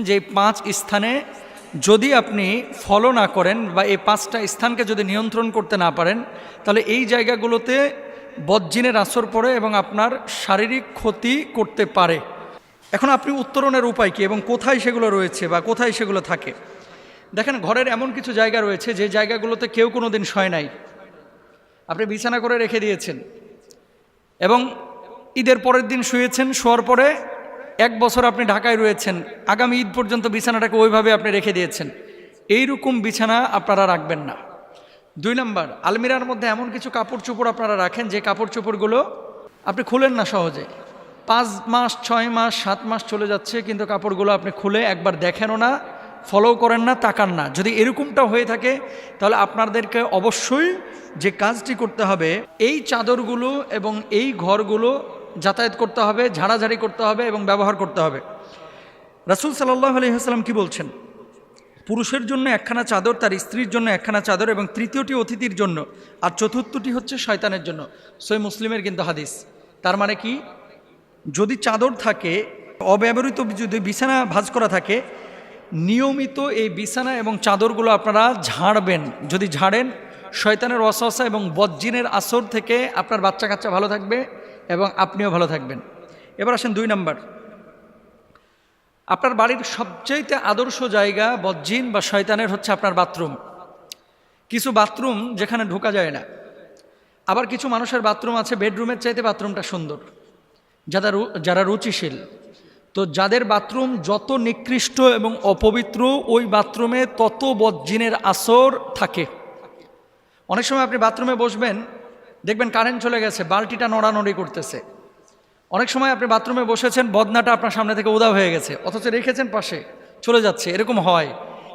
যে পাঁচ স্থানে যদি আপনি ফলো না করেন বা এই পাঁচটা স্থানকে যদি নিয়ন্ত্রণ করতে না পারেন, তাহলে এই জায়গাগুলোতে বজ্জিনের আসর পড়ে এবং আপনার শারীরিক ক্ষতি করতে পারে। এখন আপনি উত্তরণের উপায় কি এবং কোথায় সেগুলো রয়েছে বা কোথায় সেগুলো থাকে? দেখেন, ঘরের এমন কিছু জায়গা রয়েছে যে জায়গাগুলোতে কেউ কোনো দিন শয় নাই। আপনি বিছানা করে রেখে দিয়েছেন এবং ঈদের পরের দিন শুয়েছেন, শোয়ার পরে এক বছর আপনি ঢাকায় রয়েছেন, আগামী ঈদ পর্যন্ত বিছানাটাকে ওইভাবে আপনি রেখে দিয়েছেন। এইরকম বিছানা আপনারা রাখবেন না। দুই নম্বর, আলমিরার মধ্যে এমন কিছু কাপড় চোপড় আপনারা রাখেন যে কাপড় চোপড়গুলো আপনি খুলেন না সহজে। পাঁচ মাস, ছয় মাস, সাত মাস চলে যাচ্ছে, কিন্তু কাপড়গুলো আপনি খুলে একবার দেখেনও না ফলো করেন না, তাকান না। যদি এরকমটা হয়ে থাকে, তাহলে আপনাদেরকে অবশ্যই যে কাজটি করতে হবে, এই চাদরগুলো এবং এই ঘরগুলো যাতায়াত করতে হবে, ঝাড়াঝাড়ি করতে হবে এবং ব্যবহার করতে হবে। রাসুল সাল্লাহ আলহিহাস্লাম কি বলছেন? পুরুষের জন্য একখানা চাদর, তার স্ত্রীর জন্য একখানা চাদর এবং তৃতীয়টি অতিথির জন্য, আর চতুর্থটি হচ্ছে শয়তানের জন্য। সই মুসলিমের কিন্তু হাদিস। তার মানে কি? যদি চাদর থাকে, অব্যবহৃত যদি বিছানা ভাঁজ করা থাকে, নিয়মিত এই বিছানা এবং চাদরগুলো আপনারা ঝাড়বেন। যদি ঝাড়েন, শয়তানের অসহসা এবং বজ্জিনের আসর থেকে আপনার বাচ্চা কাচ্চা ভালো থাকবে। এবং আপনিও ভালো থাকবেন। এবার আসেন দুই নাম্বার। আপনার বাড়ির সবচাইতে আদর্শ জায়গা বজ্জিন বা শয়তানের হচ্ছে আপনার বাথরুম। কিছু বাথরুম যেখানে ঢোকা যায় না। আবার কিছু মানুষের বাথরুম আছে, বেডরুমের চাইতে বাথরুমটা সুন্দর। যারা যারা রুচিশীল। তো যাদের বাথরুম যত নিকৃষ্ট এবং অপবিত্র, ওই বাথরুমে তত বজ্জিনের আসর থাকে। অনেক সময় আপনি বাথরুমে বসবেন দেখবেন কারেন্ট চলে গেছে, বালতিটা নড়ানড়ি করতেছে। অনেক সময় আপনি বাথরুমে বসেছেন, বদনাটা আপনার সামনে থেকে উদা হয়ে গেছে, অথচ রেখেছেন পাশে, চলে যাচ্ছে, এরকম হয়।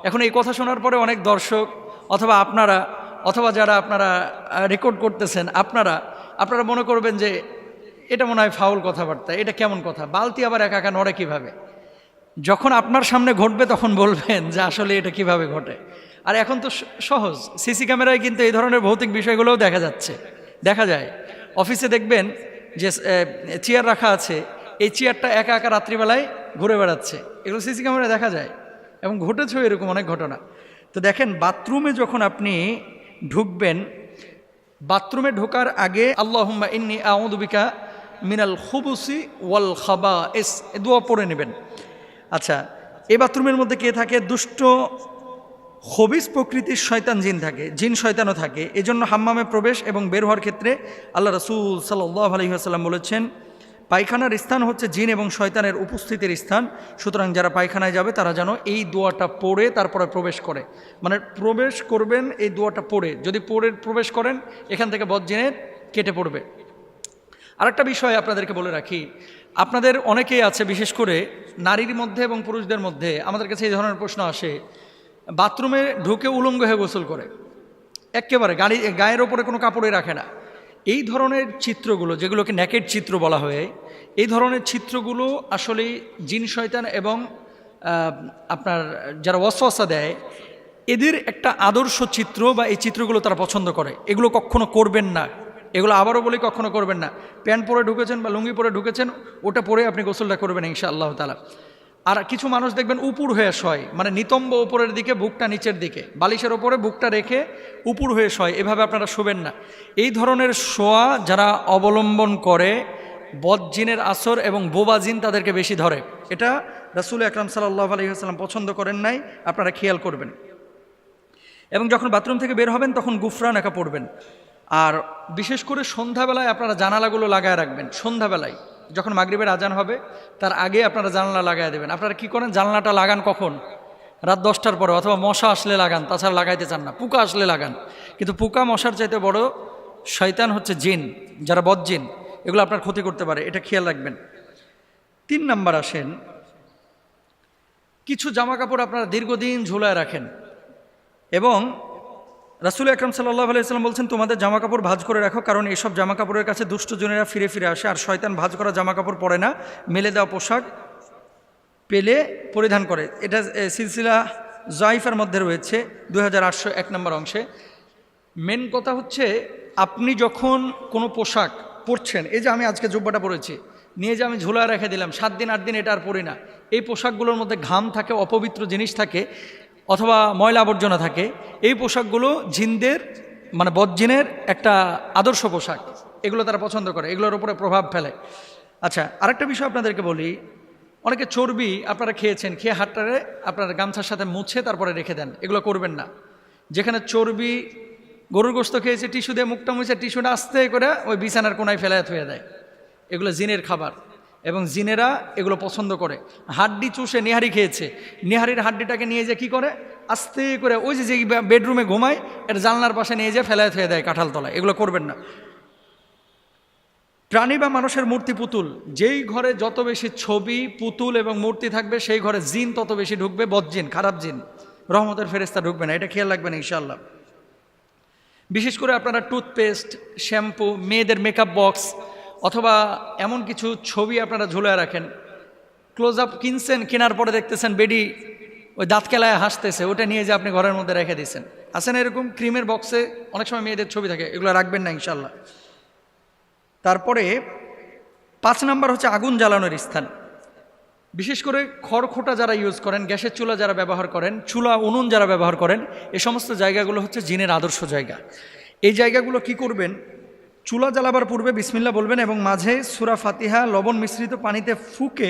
এখন এই কথা শোনার পরে অনেক দর্শক, অথবা আপনারা, অথবা যারা আপনারা রেকর্ড করতেছেন, আপনারা আপনারা মনে করবেন যে এটা মনে হয় ফাউল কথাবার্তা, এটা কেমন কথা? বালতি আবার একা একা নড়ে কীভাবে? যখন আপনার সামনে ঘটবে তখন বলবেন যে আসলে এটা কীভাবে ঘটে। আর এখন তো সহজ সিসি ক্যামেরায় কিন্তু এই ধরনের ভৌতিক বিষয়গুলোও দেখা যাচ্ছে। দেখা যায়। অফিসে দেখবেন যে চেয়ার রাখা আছে, এই চেয়ারটা একা একা রাত্রিবেলায় ঘুরে বেড়াচ্ছে। এগুলো সিসি ক্যামেরায় দেখা যায় এবং ঘটেছেও এরকম অনেক ঘটনা। তো দেখেন, বাথরুমে যখন আপনি ঢুকবেন, বাথরুমে ঢোকার আগে আল্লাহুম্মা ইন্নি আউদুবিকা মিনাল খুবুসি ওয়াল খাবা এস দোয়া পড়ে নেবেন। আচ্ছা এই বাথরুমের মধ্যে কে থাকে? দুষ্ট খবিস প্রকৃতির শয়তান জিন থাকে, জিন শয়তানও থাকে। এজন্য হাম্মামে প্রবেশ এবং বের হওয়ার ক্ষেত্রে আল্লাহ রসুল সাল্লাহ আলহিহাসাল্লাম বলেছেন, পায়খানার স্থান হচ্ছে জিন এবং শয়তানের উপস্থিতির স্থান। সুতরাং যারা পায়খানায় যাবে, তারা যেন এই দোয়াটা পড়ে তারপরে প্রবেশ করে। মানে প্রবেশ করবেন এই দোয়াটা পড়ে। যদি পড়ে, প্রবেশ করেন, এখান থেকে বজ্জিনের কেটে পড়বে। আরেকটা বিষয় আপনাদেরকে বলে রাখি, আপনাদের অনেকেই আছে, বিশেষ করে নারীর মধ্যে এবং পুরুষদের মধ্যে, আমাদের কাছে এই ধরনের প্রশ্ন আসে বাথরুমে ঢুকে উলঙ্গ হয়ে গোসল করে। একেবারে গাড়ি, গায়ের ওপরে কোনো কাপড়ে রাখে না। এই ধরনের চিত্রগুলো, যেগুলোকে ন্যাকেট চিত্র বলা হয়, এই ধরনের চিত্রগুলো আসলে জিন শয়তান এবং আপনার যারা ওয়াসওয়াসা দেয়, এদের একটা আদর্শ চিত্র বা এই চিত্রগুলো তারা পছন্দ করে। এগুলো কখনো করবেন না। এগুলো আবারও বলি, কখনো করবেন না। প্যান্ট পরে ঢুকেছেন বা লুঙ্গি পরে ঢুকেছেন, ওটা পরে আপনি গোসলটা করবেন ইনশা আল্লাহ তালা আর কিছু মানুষ দেখবেন উপুর হয়ে শয়। মানে নিতম্ব উপরের দিকে, বুকটা নিচের দিকে। বালিশের ওপরে বুকটা রেখে উপুর হয়ে শয়। এভাবে আপনারা শোবেন না। এই ধরনের শোয়া যারা অবলম্বন করে, বদজিনের আসর এবং বোবাজিন তাদেরকে বেশি ধরে। এটা রাসুল আকরাম সাল্লাহ আলহিহাস্লাম পছন্দ করেন নাই, আপনারা খেয়াল করবেন। এবং যখন বাথরুম থেকে বের হবেন, তখন গুফরান একা পড়বেন। আর বিশেষ করে সন্ধ্যাবেলায় আপনারা জানালাগুলো লাগায় রাখবেন, সন্ধ্যাবেলায়। যখন মাগরিবের আজান হবে, তার আগে আপনারা জানলা লাগায় দেবেন। আপনারা কি করেন? জানলাটা লাগান কখন? রাত দশটার পরে, অথবা মশা আসলে লাগান, তাছাড়া লাগাইতে চান না। পোকা আসলে লাগান। কিন্তু পোকা মশার চাইতে বড় শয়তান হচ্ছে জিন, যারা বদজিন। এগুলো আপনার ক্ষতি করতে পারে, এটা খেয়াল রাখবেন। তিন নাম্বার আসেন, কিছু জামা কাপড় আপনারা দীর্ঘদিন ঝোলায় রাখেন এবং রাসুল আকরম সাল্লাহ আলাইসাল্লাম বলছেন, তোমাদের জামা কাপড় ভাজ করে রাখো, কারণ এসব জামা কাপড়ের কাছে দুষ্টজনেরা ফিরে ফিরে আসে। আর শয়তান ভাজ করা জামা কাপড় পরে না, মেলে দেওয়া পোশাক পেলে পরিধান করে। এটা সিলসিলা জয়ফের মধ্যে রয়েছে দু এক নম্বর অংশে। মেন কথা হচ্ছে, আপনি যখন কোনো পোশাক পরছেন, এই যে আমি আজকে জুব্বাটা পরেছি, নিয়ে যে আমি ঝুলা রেখে দিলাম, সাত দিন, আট দিন এটা আর পরি না। এই পোশাকগুলোর মধ্যে ঘাম থাকে, অপবিত্র জিনিস থাকে। অথবা ময়লা আবর্জনা থাকে, এই পোশাকগুলো জিনদের মানে বজ্জিনের একটা আদর্শ পোশাক। এগুলো তারা পছন্দ করে, এগুলোর উপরে প্রভাব ফেলে। আচ্ছা আরেকটা বিষয় আপনাদেরকে বলি, অনেকে চর্বি আপনারা খেয়েছেন, খেয়ে হাতটারে আপনার গামছার সাথে মুছে তারপরে রেখে দেন, এগুলো করবেন না। যেখানে চর্বি, গরুর গোস্ত খেয়েছে, টিস্যু দিয়ে মুখটা মুছে, টিস্যুটা আস্তে করে ওই বিছানার কোনায় ফেলায় থুয়ে দেয় এগুলো জিনের খাবার। এবং জিনেরা এগুলো পছন্দ করে। হাড্ডি চুষে নিহারি খেয়েছে। নিহারির হাড্ডিটাকে নিয়ে যে কি করে? আস্তে করে ওই যে যে বেডরুমে ঘুমায় এটা জানলার পাশে নিয়ে যে ফেলায় থুয়ে দেয় কাঁঠাল তলায়। এগুলো করবেন না। প্রাণী বা মানুষের মূর্তি পুতুল। যেই ঘরে যত বেশি ছবি, পুতুল এবং মূর্তি থাকবে, সেই ঘরে জিন তত বেশি ঢুকবে বদজিন খারাপ জিন। রহমতের ফেরেস্তা ঢুকবে না। এটা খেয়াল রাখবেন ইনশাল্লাহ বিশেষ করে আপনারা টুথপেস্ট, শ্যাম্পু, মেয়েদের মেকআপ বক্স অথবা এমন কিছু ছবি আপনারা ঝুলে রাখেন। ক্লোজ আপ কিনছেন, কেনার পরে দেখতেছেন বেডি ওই দাঁত কেলায় হাসতেছে, ওটা নিয়ে যে আপনি ঘরের মধ্যে রেখে দিচ্ছেন আসেন এরকম ক্রিমের বক্সে অনেক সময় মেয়েদের ছবি থাকে, এগুলো রাখবেন না ইনশাল্লাহ তারপরে পাঁচ নাম্বার হচ্ছে আগুন জ্বালানোর স্থান। বিশেষ করে খড়খোটা যারা ইউজ করেন, গ্যাসের চুলা যারা ব্যবহার করেন, চুলা উনুন যারা ব্যবহার করেন, এ সমস্ত জায়গাগুলো হচ্ছে জিনের আদর্শ জায়গা। এই জায়গাগুলো কি করবেন? চুলা জ্বালাবার পূর্বে বিসমিল্লা বলবেন এবং মাঝে সুরা ফাতিহা লবণ মিশ্রিত পানিতে ফুকে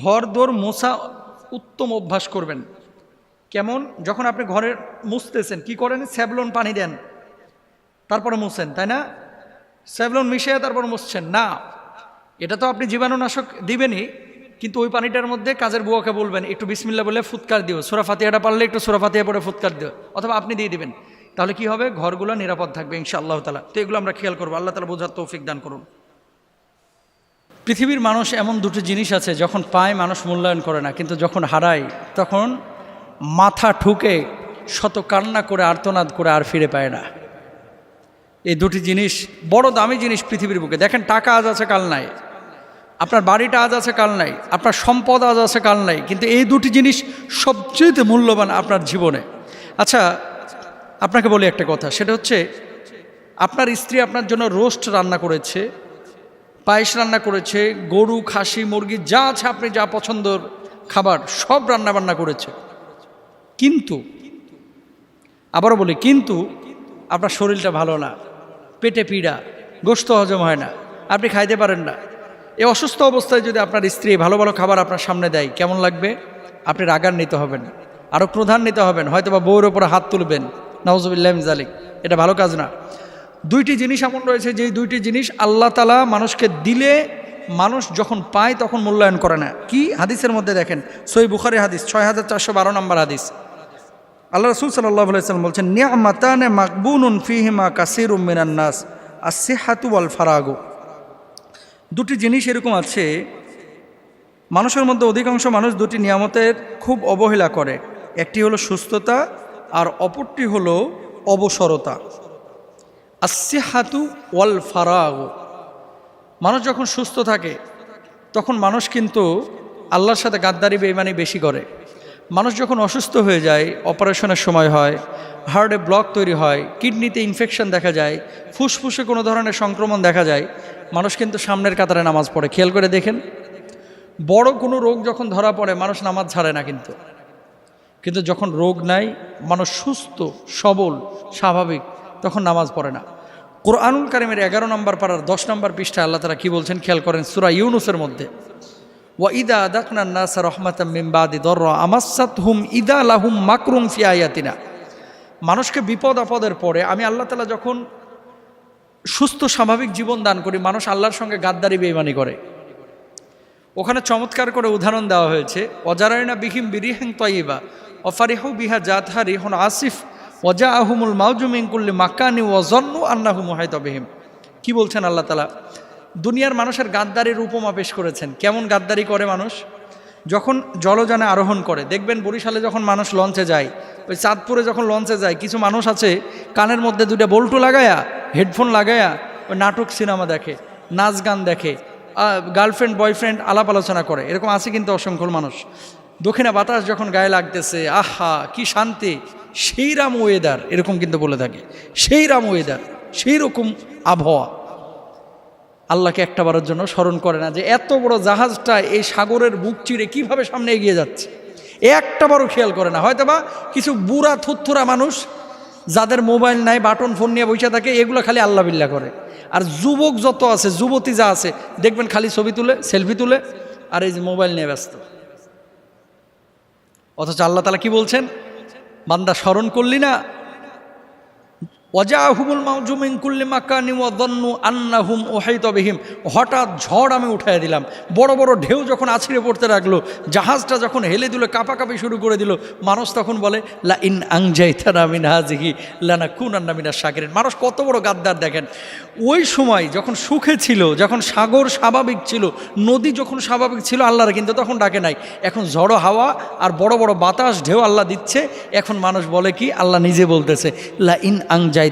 ঘর দোর মোছা উত্তম অভ্যাস করবেন। কেমন? যখন আপনি ঘরে মুছতেছেন, কি করেন? স্যাবলন পানি দেন, তারপরে মুছেন, তাই না? স্যাভলন মিশিয়ে তারপর মুছছেন। না, এটা তো আপনি জীবাণুনাশক দিবেনই, কিন্তু ওই পানিটার মধ্যে কাজের বুয়াকে বলবেন, একটু বিসমিল্লা বলে ফুৎকার দিও। সুরাফাতিয়াটা পারলে একটু সুরাফাতিয়া পরে ফুৎকার দিও, অথবা আপনি দিয়ে দিবেন। তাহলে কি হবে? ঘরগুলো নিরাপদ থাকবে ইনশা আল্লাহ তালা তো এগুলো আমরা খেয়াল করব। আল্লাহ তালা বোঝার তৌফিক দান করুন। পৃথিবীর মানুষ এমন দুটো জিনিস আছে, যখন পায় মানুষ মূল্যায়ন করে না, কিন্তু যখন হারায়, তখন মাথা ঠুকে শত কান্না করে, আর্তনাদ করে আর ফিরে পায় না। এই দুটি জিনিস বড় দামি জিনিস পৃথিবীর বুকে। দেখেন, টাকা আজ আছে, কাল নাই। আপনার বাড়িটা আজ আছে, কাল নাই। আপনার সম্পদ আজ আছে, কাল নাই। কিন্তু এই দুটি জিনিস সবচেয়ে মূল্যবান আপনার জীবনে। আচ্ছা আপনাকে বলি একটা কথা, সেটা হচ্ছে আপনার স্ত্রী আপনার জন্য রোস্ট রান্না করেছে, পায়েস রান্না করেছে, গরু, খাসি, মুরগি, যা আছে আপনি যা পছন্দর খাবার সব রান্না বান্না করেছে। কিন্তু, আবারও বলি, কিন্তু আপনার শরীরটা ভালো না, পেটে পীড়া, গোস্ত হজম হয় না, আপনি খাইতে পারেন না। এই অসুস্থ অবস্থায় যদি আপনার স্ত্রী ভালো ভালো খাবার আপনার সামনে দেয়, কেমন লাগবে? আপনি রাগান্বিত হবেন আরও প্রধান্বিত হবেন হয়তো বা বউর ওপরে হাত তুলবেন। নওয়াজবিল্লাহিম জালিক এটা ভালো কাজ না। দুইটি জিনিস এমন রয়েছে যে দুইটি জিনিস আল্লাহ তালা মানুষকে দিলে মানুষ যখন পায় তখন মূল্যায়ন করে না। কি? হাদিসের মধ্যে দেখেন। সই বুখারি হাদিস ছয় হাজার চারশো বারো নম্বর হাদিস। আল্লাহ রসুল সাল্লাহ আলাইসাল্লাম বলছেন, নিয়ামাতানে মাকবুনুন ফিহিমা কাসির উম্মিনান্নাস আসিহাতু আল ফারাগো। দুটি জিনিস এরকম আছে, মানুষের মধ্যে অধিকাংশ মানুষ দুটি নিয়ামতের খুব অবহেলা করে। একটি হলো সুস্থতা আর অপরটি হলো অবসরতা। আসিহাতু ওয়াল ফারাগো। মানুষ যখন সুস্থ থাকে, তখন মানুষ কিন্তু আল্লাহর সাথে গাদ্দারি, বেইমানি বেশি করে। মানুষ যখন অসুস্থ হয়ে যায়, অপারেশনের সময় হয়, হার্টে ব্লক তৈরি হয়, কিডনিতে ইনফেকশন দেখা যায়, ফুসফুসে কোনো ধরনের সংক্রমণ দেখা যায়, মানুষ কিন্তু সামনের কাতারে নামাজ পড়ে। খেয়াল করে দেখেন, বড় কোনো রোগ যখন ধরা পড়ে, মানুষ নামাজ ছাড়ে না কিন্তু। কিন্তু যখন রোগ নাই, মানুষ সুস্থ, সবল, স্বাভাবিক, তখন নামাজ পড়ে না। কোরআনুল কারিমের এগারো নম্বর পাড়ার দশ নম্বর পৃষ্ঠায় আল্লাহ তারা কী বলছেন? খেয়াল করেন সুরা ইউনুসের মধ্যে। ওয়া ইদা আদাকনা নাসা রহমাতাম মিমবাদি দর আমাসাত হুম ইদা লাহুম মাকরুম ফিয়ায়াতিনা মানুষকে বিপদ আপদের পরে আমি আল্লাহ তালা যখন সুস্থ, স্বাভাবিক জীবন দান করি, মানুষ আল্লাহর সঙ্গে গাদ্দারি বেইমানি করে। ওখানে চমৎকার করে উদাহরণ দেওয়া হয়েছে অজারায়না বিহিম বিরিহেং তয়িবা অফারিহু বিহা জাতহা রিহন আসিফ ওজা আহমুল মাউজুমিংকুল্লি মাক্কানি ওয়াজন্নু আন্নাহু মুহাইতবিহিম কি বলছেন আল্লাহ তালা দুনিয়ার মানুষের গাদ্দারির উপমা পেশ করেছেন। কেমন গাদ্দারি করে মানুষ? যখন জলযানে আরোহণ করে, দেখবেন বরিশালে যখন মানুষ লঞ্চে যায়, ওই চাঁদপুরে যখন লঞ্চে যায়, কিছু মানুষ আছে, কানের মধ্যে দুটা বল্টু লাগায়া, হেডফোন লাগায়া, ওই নাটক সিনেমা দেখে, নাচ গান দেখে গার্লফ্রেন্ড, বয়ফ্রেন্ড আলাপ আলোচনা করে, এরকম আছে কিন্তু অসংখ্য মানুষ। দক্ষিণা বাতাস যখন গায়ে লাগতেছে, আহা, কি শান্তি। সেই রাম ওয়েদার এরকম কিন্তু বলে থাকে। সেই রাম ওয়েদার সেই রকম আবহাওয়া। আল্লাহকে একটাবারের জন্য স্মরণ করে না যে, এত বড় জাহাজটা এই সাগরের বুক চিরে কীভাবে সামনে এগিয়ে যাচ্ছে? একটা একটাবারও খেয়াল করে না। হয়তো বা কিছু বুড়া থুত্থুরা মানুষ যাদের মোবাইল নাই, বাটন, ফোন নিয়ে বসে থাকে, এগুলো খালি আল্লাহ বিল্লাহ করে। আর যুবক যত আছে, যুবতী যা আছে, দেখবেন খালি ছবি তুলে, সেলফি তুলে, আর এই যে মোবাইল নিয়ে ব্যস্ত। অথচ আল্লাহ তালা কি বলছেন? বান্দা স্মরণ করলি না ওয়াজাহুমুল মাউজুমিন কুল্লি মাকানি ওয়াদন্নু আন্নাহুম ওহাইত বিহিম। হঠাৎ ঝড় আমি উঠাই দিলাম। বড় বড় ঢেউ যখন আছড়ে পড়তে লাগল, জাহাজটা যখন হেলে দিল, কাঁপাকাঁপি শুরু করে দিল, মানুষ তখন বলে লা ইন আংজাইতানা মিন হাজিহি লানা কুন আন্না মিনা শাকিরিন। মানুষ কত বড় গাদ্দার দেখেন। ওই সময় যখন সুখে ছিল, যখন সাগর স্বাভাবিক ছিল, নদী যখন স্বাভাবিক ছিল, আল্লাহর কিন্তু তখন ডাকে নাই। এখন ঝড়ো হাওয়া আর বড় বড় বাতাস ঢেউ আল্লাহ দিচ্ছে। এখন মানুষ বলে কি, আল্লাহ নিজে বলতেছে লা ইন আংজাই